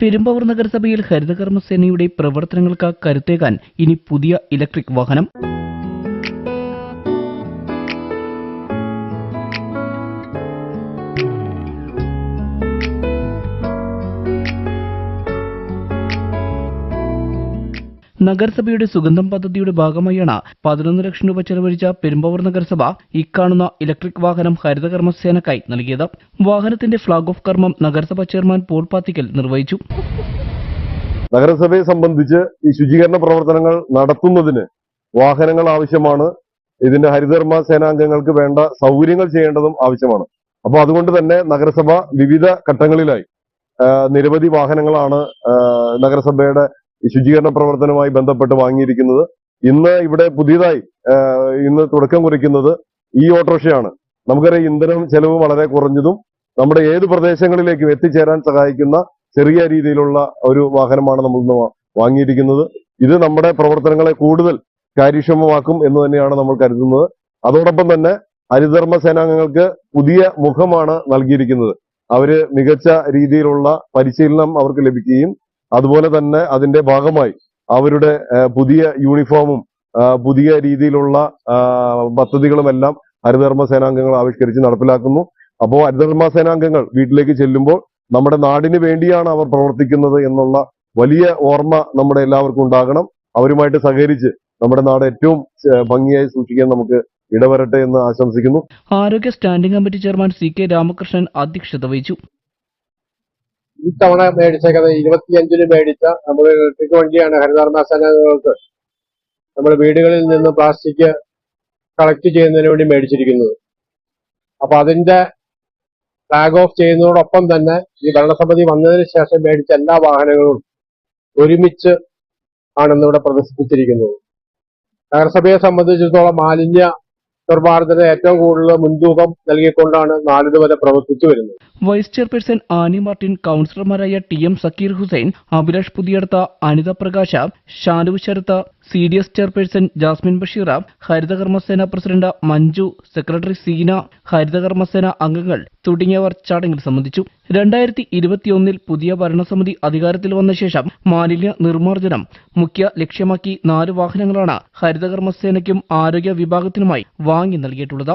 പെരുമ്പാവൂർ നഗരസഭയിൽ ഹരിതകർമ്മസേനയുടെ പ്രവർത്തനങ്ങൾക്ക് കരുത്തേകാൻ ഇനി പുതിയ ഇലക്ട്രിക് വാഹനം നഗരസഭയുടെ സുഗന്ധം പദ്ധതിയുടെ ഭാഗമായാണ് പതിനൊന്ന് ലക്ഷം രൂപ ചെലവഴിച്ച പെരുമ്പാവൂർ നഗരസഭ ഇക്കാണുന്ന ഇലക്ട്രിക് വാഹനം ഹരിതകർമ്മസേനക്കായി നൽകിയത്. വാഹനത്തിന്റെ ഫ്ളാഗ് ഓഫ് കർമ്മം നഗരസഭ ചെയർമാൻ പോൾ പാത്തിക്കൽ നിർവഹിച്ചു. നഗരസഭയെ സംബന്ധിച്ച് ഈ ശുചീകരണ പ്രവർത്തനങ്ങൾ നടത്തുന്നതിന് വാഹനങ്ങൾ ആവശ്യമാണ്. ഇതിന്റെ ഹരിതകർമ്മ സേനാംഗങ്ങൾക്ക് വേണ്ട സൗകര്യങ്ങൾ ചെയ്യേണ്ടതും ആവശ്യമാണ്. അപ്പൊ അതുകൊണ്ട് തന്നെ നഗരസഭ വിവിധ ഘട്ടങ്ങളിലായി നിരവധി വാഹനങ്ങളാണ് നഗരസഭയുടെ ഈ ശുചീകരണ പ്രവർത്തനവുമായി ബന്ധപ്പെട്ട് വാങ്ങിയിരിക്കുന്നത്. ഇന്ന് ഇവിടെ പുതിയതായി ഇന്ന് തുടക്കം കുറിക്കുന്നത് ഈ ഓട്ടോറിക്ഷയാണ്. നമുക്കറിയാം ഇന്ധനം ചെലവ് വളരെ കുറഞ്ഞതും നമ്മുടെ ഏത് പ്രദേശങ്ങളിലേക്കും എത്തിച്ചേരാൻ സഹായിക്കുന്ന ചെറിയ രീതിയിലുള്ള ഒരു വാഹനമാണ് നമ്മൾ ഇന്ന് വാങ്ങിയിരിക്കുന്നത്. ഇത് നമ്മുടെ പ്രവർത്തനങ്ങളെ കൂടുതൽ കാര്യക്ഷമമാക്കും എന്ന് തന്നെയാണ് നമ്മൾ കരുതുന്നത്. അതോടൊപ്പം തന്നെ ഹരിധർമ്മ സേനാംഗങ്ങൾക്ക് പുതിയ മുഖമാണ് നൽകിയിരിക്കുന്നത്. അവർ മികച്ച രീതിയിലുള്ള പരിശീലനം അവർക്ക് ലഭിക്കുകയും അതുപോലെ തന്നെ അതിന്റെ ഭാഗമായി അവരുടെ പുതിയ യൂണിഫോമും പുതിയ രീതിയിലുള്ള പദ്ധതികളുമെല്ലാം ഹരിതകർമ്മ സേനാംഗങ്ങൾ ആവിഷ്കരിച്ച് നടപ്പിലാക്കുന്നു. അപ്പോൾ ഹരിതകർമ്മ സേനാംഗങ്ങൾ വീട്ടിലേക്ക് ചെല്ലുമ്പോൾ നമ്മുടെ നാടിന് വേണ്ടിയാണ് അവർ പ്രവർത്തിക്കുന്നത് എന്നുള്ള വലിയ ഓർമ്മ നമ്മുടെ എല്ലാവർക്കും ഉണ്ടാകണം. അവരുമായിട്ട് സഹകരിച്ച് നമ്മുടെ നാട് ഏറ്റവും ഭംഗിയായി സൂക്ഷിക്കാൻ നമുക്ക് ഇടവരട്ടെ എന്ന് ആശംസിക്കുന്നു. ആരോഗ്യ standing committee chairman C K Ramakrishnan അധ്യക്ഷത വഹിച്ചു. ഇത്തവണ കഥ ഇരുപത്തിയഞ്ചിന് മേടിച്ച നമ്മൾ ഇലക്ട്രിക് വണ്ടിയാണ് സേനകൾക്ക് നമ്മൾ വീടുകളിൽ നിന്ന് പ്ലാസ്റ്റിക് കളക്ട് ചെയ്യുന്നതിന് വേണ്ടി മേടിച്ചിരിക്കുന്നത്. അപ്പൊ അതിന്റെ ഫ്ലാഗ് ഓഫ് ചെയ്യുന്നതോടൊപ്പം തന്നെ ഈ ഭരണസമിതി വന്നതിന് ശേഷം മേടിച്ച എല്ലാ വാഹനങ്ങളും ഒരുമിച്ച് ആണെന്നിവിടെ പ്രദർശിപ്പിച്ചിരിക്കുന്നത് നഗരസഭയെ സംബന്ധിച്ചിടത്തോളം മാലിന്യ നിർമ്മാർജന ഏറ്റവും കൂടുതൽ മുൻതൂക്കം നൽകിക്കൊണ്ടാണ് നാളിതുവരെ പ്രവർത്തിച്ചു വരുന്നത്. Vice chairperson Annie Martin കൌൺസിലർമാരായ T M Sakkeer Hussain Abhilash Puthiyadath Anitha Prakash Shanu Sarath C D S chairperson Jasmine Basheera Harithakarmasena president Manju secretary Seena Harithakarmasena അംഗങ്ങൾ തുടങ്ങിയവർ ചടങ്ങിൽ സംബന്ധിച്ചു. രണ്ടായിരത്തി ഇരുപത്തിയൊന്നിൽ പുതിയ ഭരണസമിതി അധികാരത്തിൽ വന്ന ശേഷം മാലിന്യ നിർമ്മാർജനം മുഖ്യ ലക്ഷ്യമാക്കി നാല് വാഹനങ്ങളാണ് ഹരിതകർമ്മസേനയ്ക്കും ആരോഗ്യ വിഭാഗത്തിനുമായി വാങ്ങി നൽകിയിട്ടുള്ളത്.